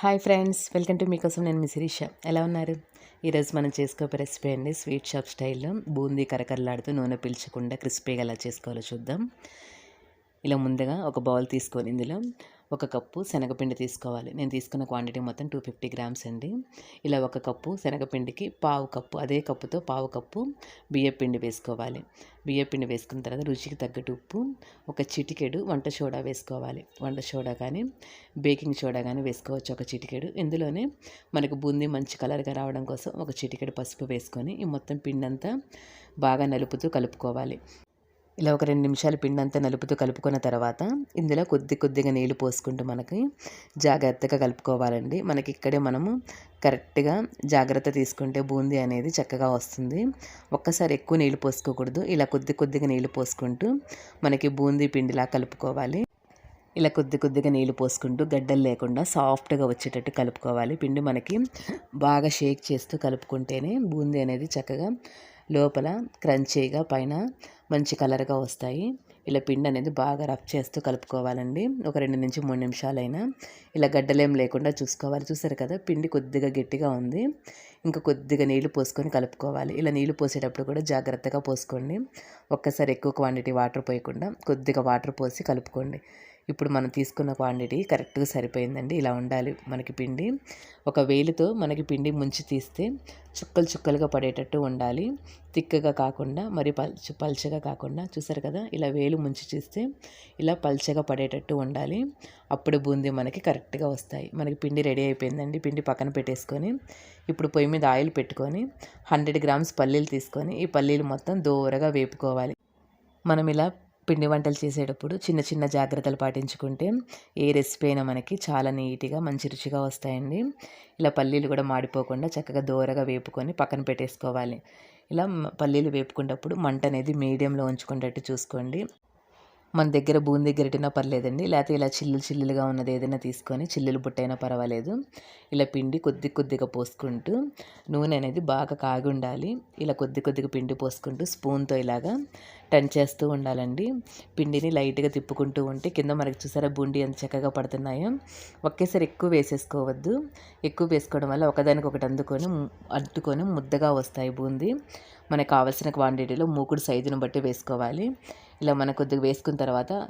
Hi friends welcome to మీకోసం నేను మీ శిరీష. ఎలా ఉన్నారు? ఈరోజు మనం చేసుకోపే రెసిపీ అండి స్వీట్ షాప్ స్టైల్లో బూందీ కరకరలాడుతూ నూనె పీల్చకుండా క్రిస్పీగా ఎలా చేసుకోవాలో చూద్దాం. ఇలా ముందుగా ఒక బౌల్ తీసుకొని ఇందులో ఒక కప్పు శనగపిండి తీసుకోవాలి. నేను తీసుకున్న క్వాంటిటీ మొత్తం టూ ఫిఫ్టీ గ్రామ్స్ అండి. ఇలా ఒక కప్పు శనగపిండికి పావు కప్పు అదే కప్పుతో పావు కప్పు బియ్యపిండి వేసుకోవాలి. బియ్యపిండి వేసుకున్న తర్వాత రుచికి తగ్గట్టు ఉప్పు ఒక చిటికెడు వంట సోడా వేసుకోవాలి. వంట సోడా కానీ బేకింగ్ సోడా కానీ వేసుకోవచ్చు ఒక చిటికెడు. ఇందులోనే మనకు బూందీ మంచి కలర్గా రావడం కోసం ఒక చిటికెడు పసుపు వేసుకొని ఈ మొత్తం పిండి అంతా బాగా నలుపుతూ కలుపుకోవాలి. ఇలా ఒక రెండు నిమిషాలు పిండి అంతా నలుపుతూ కలుపుకున్న తర్వాత ఇందులో కొద్ది కొద్దిగా నీళ్ళు పోసుకుంటూ మనకి జాగ్రత్తగా కలుపుకోవాలండి. మనకి ఇక్కడే మనము కరెక్ట్గా జాగ్రత్త తీసుకుంటే బూందీ అనేది చక్కగా వస్తుంది. ఒక్కసారి ఎక్కువ నీళ్ళు పోసుకోకూడదు. ఇలా కొద్ది కొద్దిగా నీళ్ళు పోసుకుంటూ మనకి బూందీ పిండిలా కలుపుకోవాలి. ఇలా కొద్ది కొద్దిగా నీళ్ళు పోసుకుంటూ గడ్డలు లేకుండా సాఫ్ట్గా వచ్చేటట్టు కలుపుకోవాలి. పిండి మనకి బాగా షేక్ చేస్తూ కలుపుకుంటేనే బూందీ అనేది చక్కగా లోపల క్రంచీగా పైన మంచి కలర్గా వస్తాయి. ఇలా పిండి అనేది బాగా రఫ్ చేస్తూ కలుపుకోవాలండి. ఒక రెండు నుంచి మూడు నిమిషాలైనా ఇలా గడ్డలేం లేకుండా చూసుకోవాలి. చూసారు కదా పిండి కొద్దిగా గట్టిగా ఉంది. ఇంకా కొద్దిగా నీళ్ళు పోసుకొని కలుపుకోవాలి. ఇలా నీళ్ళు పోసేటప్పుడు కూడా జాగ్రత్తగా పోసుకోండి. ఒక్కసారి ఎక్కువ క్వాంటిటీ వాటర్ పోయకుండా కొద్దిగా వాటర్ పోసి కలుపుకోండి. ఇప్పుడు మనం తీసుకున్న క్వాంటిటీ కరెక్ట్గా సరిపోయిందండి. ఇలా ఉండాలి మనకి పిండి. ఒక వేలితో మనకి పిండి ముంచి తీస్తే చుక్కలు చుక్కలుగా పడేటట్టు ఉండాలి. తిక్కగా కాకుండా మరి పల్చ పల్చగా కాకుండా చూసారు కదా? ఇలా వేలు ముంచి తీస్తే ఇలా పల్చగా పడేటట్టు ఉండాలి. అప్పుడు బూందీ మనకి కరెక్ట్గా వస్తాయి. మనకి పిండి రెడీ అయిపోయిందండి. పిండి పక్కన పెట్టేసుకొని ఇప్పుడు పొయ్యి మీద ఆయిల్ పెట్టుకొని హండ్రెడ్ గ్రామ్స్ పల్లీలు తీసుకొని ఈ పల్లీలు మొత్తం దూరగా వేపుకోవాలి. మనం ఇలా పిండి వంటలు చేసేటప్పుడు చిన్న చిన్న జాగ్రత్తలు పాటించుకుంటే ఏ రెసిపీ అయినా మనకి చాలా నీట్గా మంచి రుచిగా వస్తాయండి. ఇలా పల్లీలు కూడా మాడిపోకుండా చక్కగా దూరగా వేపుకొని పక్కన పెట్టేసుకోవాలి. ఇలా పల్లీలు వేపుకునేటప్పుడు మంట అనేది మీడియంలో ఉంచుకునేటట్టు చూసుకోండి. మన దగ్గర బూందీ గరిటినా పర్లేదండి. లేకపోతే ఇలా చిల్లులు చిల్లులుగా ఉన్నది ఏదైనా తీసుకొని చిల్లులు బుట్టైనా పర్వాలేదు. ఇలా పిండి కొద్ది కొద్దిగా పోసుకుంటూ నూనె అనేది బాగా కాగి ఉండాలి. ఇలా కొద్ది కొద్దిగా పిండి పోసుకుంటూ స్పూన్తో ఇలాగా టన్ చేస్తూ ఉండాలండి. పిండిని లైట్గా తిప్పుకుంటూ ఉంటే కింద మనకి చూసారా బూండి ఎంత చక్కగా పడుతున్నాయో. ఒకేసారి ఎక్కువ వేసేసుకోవద్దు. ఎక్కువ వేసుకోవడం వల్ల ఒకదానికి ఒకటి అందుకొని అడ్డుకొని ముద్దగా వస్తాయి బూందీ. మనకు కావాల్సిన క్వాంటిటీలో మూకుడు సైజును బట్టి వేసుకోవాలి. ఇలా మన కొద్దిగా వేసుకున్న తర్వాత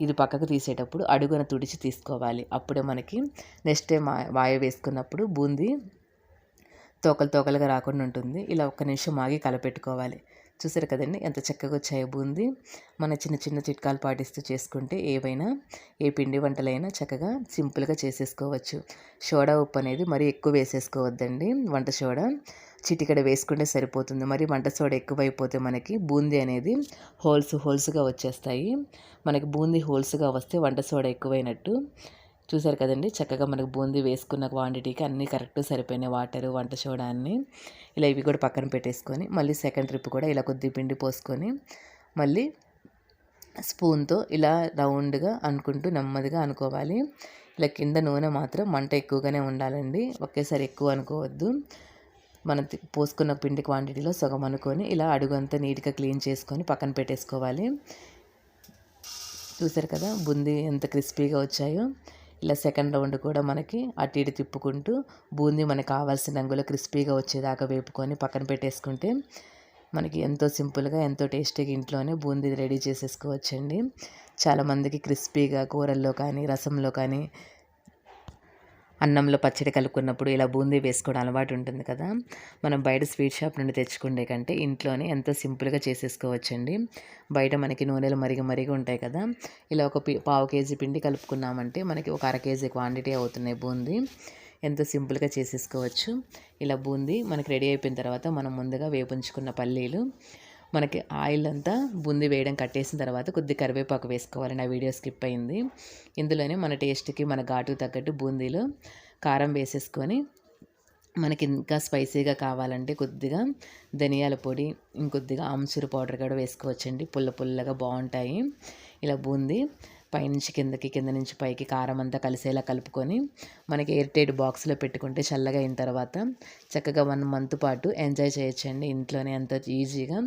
ఇది పక్కకు తీసేటప్పుడు అడుగున తుడిచి తీసుకోవాలి. అప్పుడే మనకి నెక్స్ట్ టైం వాయు వేసుకున్నప్పుడు బూందీ తోకలు తోకలుగా రాకుండా ఉంటుంది. ఇలా ఒక్క నిమిషం ఆగి కలపెట్టుకోవాలి. చూసారు కదండి? ఎంత చక్కగా వచ్చాయో బూందీ. మన చిన్న చిన్న చిట్కాలు పాటిస్తూ చేసుకుంటే ఏవైనా ఏ పిండి వంటలైనా చక్కగా సింపుల్గా చేసేసుకోవచ్చు. సోడా ఉప్పు అనేది మరీ ఎక్కువ వేసేసుకోవద్దండి. వంట సోడా చిటికడ వేసుకుంటే సరిపోతుంది. మరి వంట సోడ ఎక్కువైపోతే మనకి బూందీ అనేది హోల్స్ హోల్స్గా వచ్చేస్తాయి. మనకి బూందీ హోల్స్గా వస్తే వంట సోడ ఎక్కువైనట్టు. చూసారు కదండి? చక్కగా మనకు బూందీ వేసుకున్న క్వాంటిటీకి అన్నీ కరెక్ట్ సరిపోయినాయి. వాటర్ వంట సోడా అన్నీ. ఇలా ఇవి కూడా పక్కన పెట్టేసుకొని మళ్ళీ సెకండ్ ట్రిప్ కూడా ఇలా కొద్ది పిండి పోసుకొని మళ్ళీ స్పూన్తో ఇలా రౌండ్గా అనుకుంటూ నెమ్మదిగా అనుకోవాలి. ఇలా కింద నూనె మాత్రం మంట ఎక్కువగానే ఉండాలండి. ఒకేసారి ఎక్కువ అనుకోవద్దు. మన పోసుకున్న పిండి క్వాంటిటీలో సగం అనుకొని ఇలా అడుగంతా నీట్గా క్లీన్ చేసుకొని పక్కన పెట్టేసుకోవాలి. చూసారు కదా బూందీ ఎంత క్రిస్పీగా వచ్చాయో. ఇలా సెకండ్ రౌండ్ కూడా మనకి అటు ఇటు తిప్పుకుంటూ బూందీ మనకు కావాల్సిన రంగులో క్రిస్పీగా వచ్చేదాకా వేపుకొని పక్కన పెట్టేసుకుంటే మనకి ఎంతో సింపుల్గా ఎంతో టేస్టీగా ఇంట్లోనే బూందీ రెడీ చేసేసుకోవచ్చండి. చాలామందికి క్రిస్పీగా కూరల్లో కానీ రసంలో కానీ అన్నంలో పచ్చడి కలుపుకున్నప్పుడు ఇలా బూందీ వేసుకోవడం అలవాటు ఉంటుంది కదా. మనం బయట స్వీట్ షాప్ నుండి తెచ్చుకుండే కంటే ఇంట్లోనే ఎంతో సింపుల్గా చేసేసుకోవచ్చండి. బయట మనకి నూనెలు మరిగి మరిగి ఉంటాయి కదా. ఇలా ఒక పావు కేజీ పిండి కలుపుకున్నామంటే మనకి ఒక అర కేజీ క్వాంటిటీ అవుతున్నాయి బూందీ. ఎంతో సింపుల్గా చేసేసుకోవచ్చు. ఇలా బూందీ మనకి రెడీ అయిపోయిన తర్వాత మనం ముందుగా వేపుంచుకున్న పల్లీలు మనకి ఆయిల్ అంతా బూందీ వేయడం కట్టేసిన తర్వాత కొద్ది కరివేపాకు వేసుకోవాలి నా వీడియో స్కిప్ అయింది. ఇందులోనే మన టేస్ట్కి మన ఘాటుకు తగ్గట్టు బూందీలో కారం వేసేసుకొని మనకి ఇంకా స్పైసీగా కావాలంటే కొద్దిగా ధనియాల పొడి ఇంకొద్దిగా ఆమ్చూరు పౌడర్ కూడా వేసుకోవచ్చండి. పుల్ల పుల్లగా బాగుంటాయి. ఇలా బూందీ పైనుంచి కిందకి కింద నుంచి పైకి కారం అంతా కలిసేలా కలుపుకొని మనకి ఎయిర్ టైట్ బాక్స్లో పెట్టుకుంటే చల్లగా అయిన తర్వాత చక్కగా వన్ మంత్ పాటు ఎంజాయ్ చేయొచ్చండి ఇంట్లోనే అంత ఈజీగా.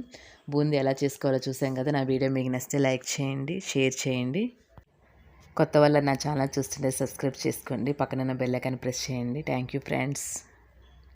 బూంది ఎలా చేసుకోవాలో చూసాం కదా నా వీడియో మీకు నచ్చితే లైక్ చేయండి షేర్ చేయండి. కొత్త వల్ల నా ఛానల్ చూస్తుంటే సబ్స్క్రైబ్ చేసుకోండి పక్కన బెల్ ఐకాన్ ప్రెస్ చేయండి. Thank you friends.